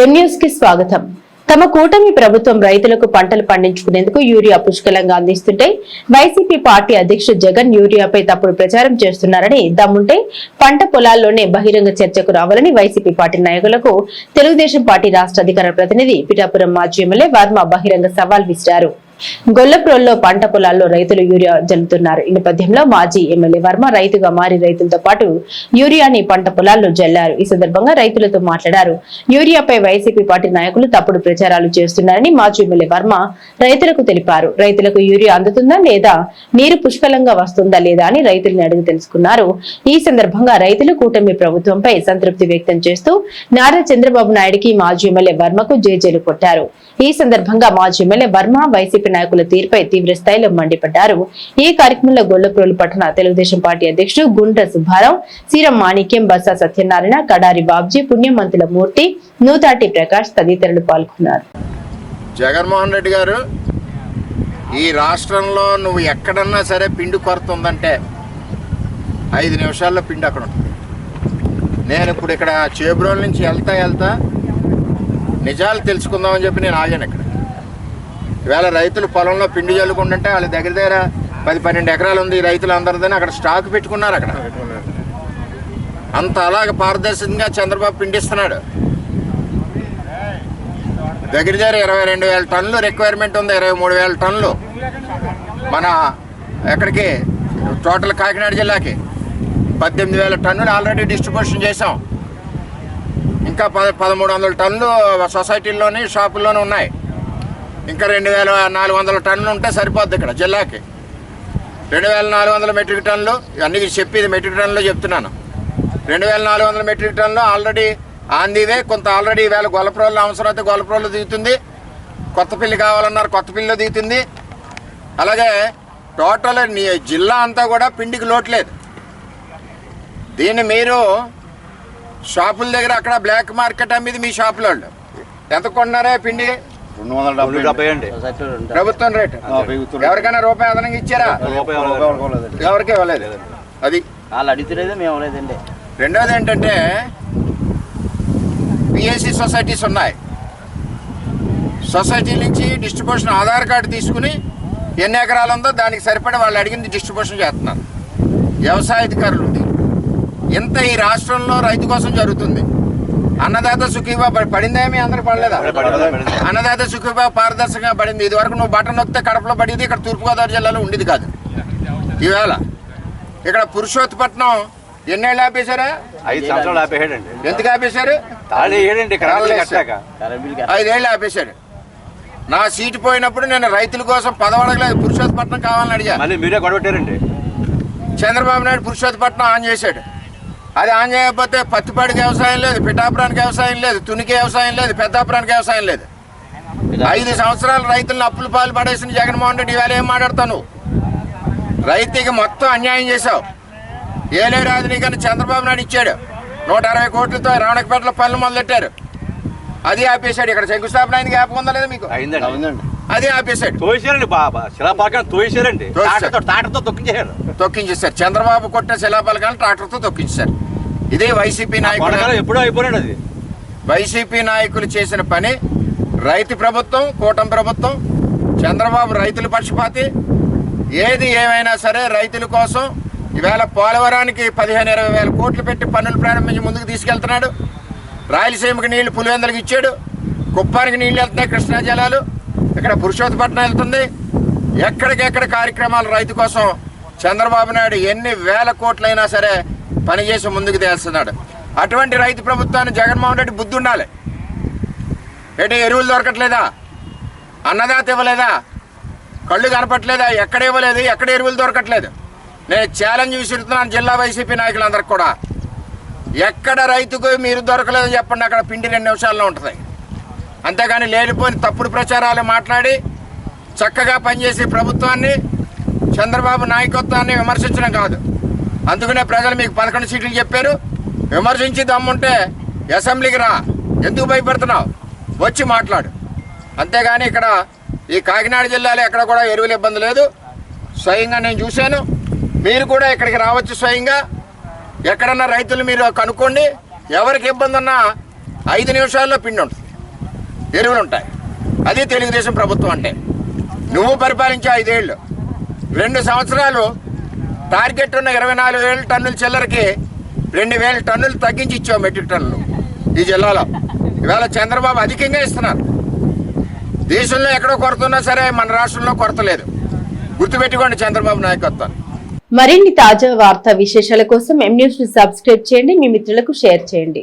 కి స్వాగతం. తమ కూటమి ప్రభుత్వం రైతులకు పంటలు పండించుకునేందుకు యూరియా పుష్కలంగా అందిస్తుంటే వైసీపీ పార్టీ అధ్యక్షుడు జగన్ యూరియాపై తప్పుడు ప్రచారం చేస్తున్నారని దమ్ముంటే పంట పొలాల్లోనే బహిరంగ చర్చకు రావాలని వైసీపీ పార్టీ నాయకులకు తెలుగుదేశం పార్టీ రాష్ట్ర అధికార ప్రతినిధి పిఠాపురం మాజీ ఎమ్మెల్యే వర్మ బహిరంగ సవాల్ విసిరారు. గొల్లప్రోల్లో పంట పొలాల్లో రైతులు యూరియా జల్లుతున్నారు. ఈ నేపథ్యంలో మాజీ ఎమ్మెల్యే వర్మ రైతుగా మారి రైతులతో పాటు యూరియాని పంట పొలాల్లో జల్లారు. ఈ సందర్భంగా రైతులతో మాట్లాడారు. యూరియాపై వైసీపీ పార్టీ నాయకులు తప్పుడు ప్రచారాలు చేస్తున్నారని మాజీ ఎమ్మెల్యే వర్మ రైతులకు తెలిపారు. రైతులకు యూరియా అందుతుందా లేదా నీరు పుష్కలంగా వస్తుందా లేదా అని రైతుల్ని అడిగి తెలుసుకున్నారు. ఈ సందర్భంగా రైతులు కూటమి ప్రభుత్వంపై సంతృప్తి వ్యక్తం చేస్తూ నారా చంద్రబాబు నాయుడికి మాజీ ఎమ్మెల్యే వర్మకు జేజేలు కొట్టారు. ఈ సందర్భంగా మాజీ ఎమ్మెల్యే వర్మ వైసీపీ నాయకుల తీరుపై తీవ్ర స్థాయిలో మండిపడ్డారు. ఈ కార్యక్రమంలో గొల్లప్రోలు పట్టణ తెలుగుదేశం పార్టీ అధ్యక్షుడు గుండ్ర సుబ్బారావు సీరం మాణిక్యం బసా సత్యనారాయణ కడారి బాబ్జీ పుణ్యమంతుల మూర్తి నూతాటి ప్రకాష్ తదితరులు పాల్గొన్నారు. జగన్మోహన్ రెడ్డి గారు ఈ రాష్ట్రంలో నువ్వు ఎక్కడన్నా సరే పిండి కొరత ఉందంటే ఐదు నిమిషాల్లో పిండి అక్కడ ఉంటుంది. నేను ఇప్పుడు ఇక్కడ చేబ్రోల్ నుంచి వెళ్తా వెళ్తా నిజాలు తెలుసుకుందామని చెప్పి నేను ఆగాను ఇక్కడ. ఇవాళ రైతులు పొలంలో పిండి చల్లుకుంటుంటే వాళ్ళ దగ్గర దగ్గర పది పన్నెండు ఎకరాలు ఉంది రైతులు అందరిదని అక్కడ స్టాక్ పెట్టుకున్నారు అక్కడ. అంత అలాగ పారదర్శకంగా చంద్రబాబు పిండిస్తున్నాడు. దగ్గర దగ్గర ఇరవై రెండు వేల టన్నులు రిక్వైర్మెంట్ ఉంది ఇరవై మూడు వేల టన్నులు. మన ఎక్కడికి? టోటల్ కాకినాడ జిల్లాకి. పద్దెనిమిది వేల టన్నులు ఆల్రెడీ డిస్ట్రిబ్యూషన్ చేసాం ఇంకా పద పదమూడు వందల టన్నులు సొసైటీల్లోని షాపుల్లోనే ఉన్నాయి. ఇంకా రెండు వేల నాలుగు వందల టన్నులు ఉంటే సరిపోద్ది ఇక్కడ జిల్లాకి. రెండు వేల నాలుగు వందల మెట్రిక్ టన్నులు అన్నీ చెప్పేది మెట్రిక్ టన్నులో చెప్తున్నాను. రెండు వేల నాలుగు వందల మెట్రిక్ టన్నులు ఆల్రెడీ ఆందీవే కొంత ఆల్రెడీ ఈవేళ గొల్లప్రోళ్ళు అవసరమైతే గొల్లప్రోళ్ళు దిగుతుంది. కొత్త పిల్లి కావాలన్నారు కొత్త పిల్లిలో దిగుతుంది. అలాగే టోటల్ జిల్లా అంతా కూడా పిండికి లోట్లేదు దీన్ని మీరు షాపుల దగ్గర అక్కడ బ్లాక్ మార్కెట్ అమ్మేది మీ షాపుల వాళ్ళు ఎంత కొన్నారే పిండి? రెండు వందల రెండు డెబ్బై అండి. ప్రభుత్వం రేటు. ఎవరికైనా రూపాయి అదనంగా ఇచ్చారా. ఎవరికి ఇవ్వలేదు? అది. వాళ్ళు అడుగుతులేదు మేము ఇవ్వలేదండి. రెండోది ఏంటంటే పిఎస్సి సొసైటీస్ ఉన్నాయి. సొసైటీ నుంచి డిస్ట్రిబ్యూషన్ ఆధార్ కార్డు తీసుకుని ఎన్ని ఎకరాలు ఉందో దానికి సరిపడి వాళ్ళు అడిగింది డిస్ట్రిబ్యూషన్ చేస్తున్నారు. వ్యవసాయ అధికారులు ఉంది ఇంత ఈ రాష్ట్రంలో రైతు కోసం జరుగుతుంది? అన్నదాత సుఖీబా పడిందే మీ అందరికి పడలేదా. అన్నదాత సుఖీబా పారదర్శకంగా పడింది. ఇది వరకు నువ్వు బటన్ నొక్కితే కడపలో పడింది ఇక్కడ తూర్పుగోదావరి జిల్లాలో ఉండేది కాదు. ఈవేళ ఇక్కడ పురుషోత్పట్నం ఎన్నేళ్ళు ఆపేశారా? ఐదు సంవత్సరాలు ఆపేసాడండి ఎందుకు ఆపేశారు? ఐదేళ్ళు ఆపేశాడు. నా సీటు పోయినప్పుడు నేను రైతుల కోసం పదవడగలేదు. పురుషోత్పట్నం కావాలని అడిగా. మళ్ళీ మీరే గొడవట్టారండి. చంద్రబాబు నాయుడు పురుషోత్పట్నం ఆన్ చేశాడు. అది ఆన్ చేయకపోతే పత్తిపాడికి వ్యవసాయం లేదు పిఠాపురానికి వ్యవసాయం లేదు తునికి వ్యవసాయం లేదు పెద్దాపురానికి వ్యవసాయం లేదు. ఐదు సంవత్సరాలు రైతులను అప్పుల పాలు పడేసిన జగన్మోహన్ రెడ్డి ఇవాళ ఏం మాట్లాడతాను రైతుకి మొత్తం అన్యాయం చేశావు. ఏలే రాజనీకాన్ని చంద్రబాబు నాయుడు ఇచ్చాడు. నూట అరవై కోట్లతో రావణకపేటలో పనులు మొదలెట్టారు. అది ఆపేశాడు. ఇక్కడ శంకుస్థాపన అయింది జ్ఞాపకం ఉందా లేదా మీకు? అయిందండి. అవునండి. అది ఆపేశాడు. తోసారండి బాబా శిలాపాలకాన్ని తోసారండి. తోసేశారు. తాటతో తాటతో తొక్కించేశారు. చంద్రబాబు కొట్టిన శిలాపలకాలను ట్రాక్టర్తో తొక్కించేశారు. ఇదే వైసీపీ నాయకులు ఎప్పుడో అయిపోయాడు అది. వైసీపీ నాయకులు చేసిన పని రైతు ప్రభుత్వం కూటమి ప్రభుత్వం చంద్రబాబు రైతుల పక్షపాతి ఏది ఏమైనా సరే రైతుల కోసం ఈవేళ పోలవరానికి పదిహేను ఇరవై వేల కోట్లు పెట్టి పన్నులు ప్రారంభించి ముందుకు తీసుకెళ్తున్నాడు. రాయలసీమకి నీళ్ళు పులివెందులకు ఇచ్చాడు. కుప్పానికి నీళ్ళు వెళ్తున్నాయి కృష్ణా జలాలు. ఇక్కడ పురుషోత్తపట్నం వెళ్తుంది. ఎక్కడికెక్కడ కార్యక్రమాలు రైతు కోసం చంద్రబాబు నాయుడు ఎన్ని వేల కోట్లైనా సరే పనిచేసి ముందుకు తేల్స్తున్నాడు. అటువంటి రైతు ప్రభుత్వాన్ని జగన్మోహన్ రెడ్డి బుద్ధి ఉండాలి. ఏంటి ఎరువులు దొరకట్లేదా? అన్నదాత ఇవ్వలేదా? కళ్ళు కనపట్లేదా? ఎక్కడ ఇవ్వలేదు? ఎక్కడ ఎరువులు దొరకట్లేదు? నేను ఛాలెంజ్ విసురుతున్నాను జిల్లా వైసీపీ నాయకులందరికి కూడా. ఎక్కడ రైతుకు మీరు దొరకలేదని చెప్పండి అక్కడ పిండి రెండు నిమిషాల్లో ఉంటుంది. అంతేగాని లేనిపోయిన తప్పుడు ప్రచారాలు మాట్లాడి చక్కగా పనిచేసే ప్రభుత్వాన్ని చంద్రబాబు నాయకత్వాన్ని విమర్శించడం కాదు. అందుకనే ప్రజలు మీకు పదకొండు సీట్లు చెప్పారు. విమర్శించి దమ్ముంటే అసెంబ్లీకి రా. ఎందుకు భయపడుతున్నావు? వచ్చి మాట్లాడు. అంతేగాని ఇక్కడ ఈ కాకినాడ జిల్లాలో ఎక్కడ కూడా ఎరువుల ఇబ్బంది లేదు. స్వయంగా నేను చూశాను. మీరు కూడా ఇక్కడికి రావచ్చు స్వయంగా. ఎక్కడన్నా రైతులు మీరు కనుక్కోండి. ఎవరికి ఇబ్బంది ఉన్నా ఐదు నిమిషాల్లో పిండి ఉంటుంది. ఎరువులు ఉంటాయి అది తెలుగుదేశం ప్రభుత్వం అంటే. నువ్వు పరిపాలించే ఐదేళ్ళు. రెండు సంవత్సరాలు టార్గెట్ ఉన్న ఇరవై నాలుగు వేల టన్నుల చిల్లరకి రెండు వేల టన్నులు తగ్గించి ఇచ్చావు మెట్రిక్ టన్నులు ఈ జిల్లాలో. ఇవాళ చంద్రబాబు అధికంగా ఇస్తున్నారు. దేశంలో ఎక్కడో కొరత ఉన్నా సరే మన రాష్ట్రంలో కొరత లేదు గుర్తుపెట్టుకోండి చంద్రబాబు నాయకత్వం మరిన్ని తాజా వార్తా విశేషాల కోసం ఎం న్యూస్ సబ్స్క్రైబ్ చేయండి. మీ మిత్రులకు షేర్ చేయండి.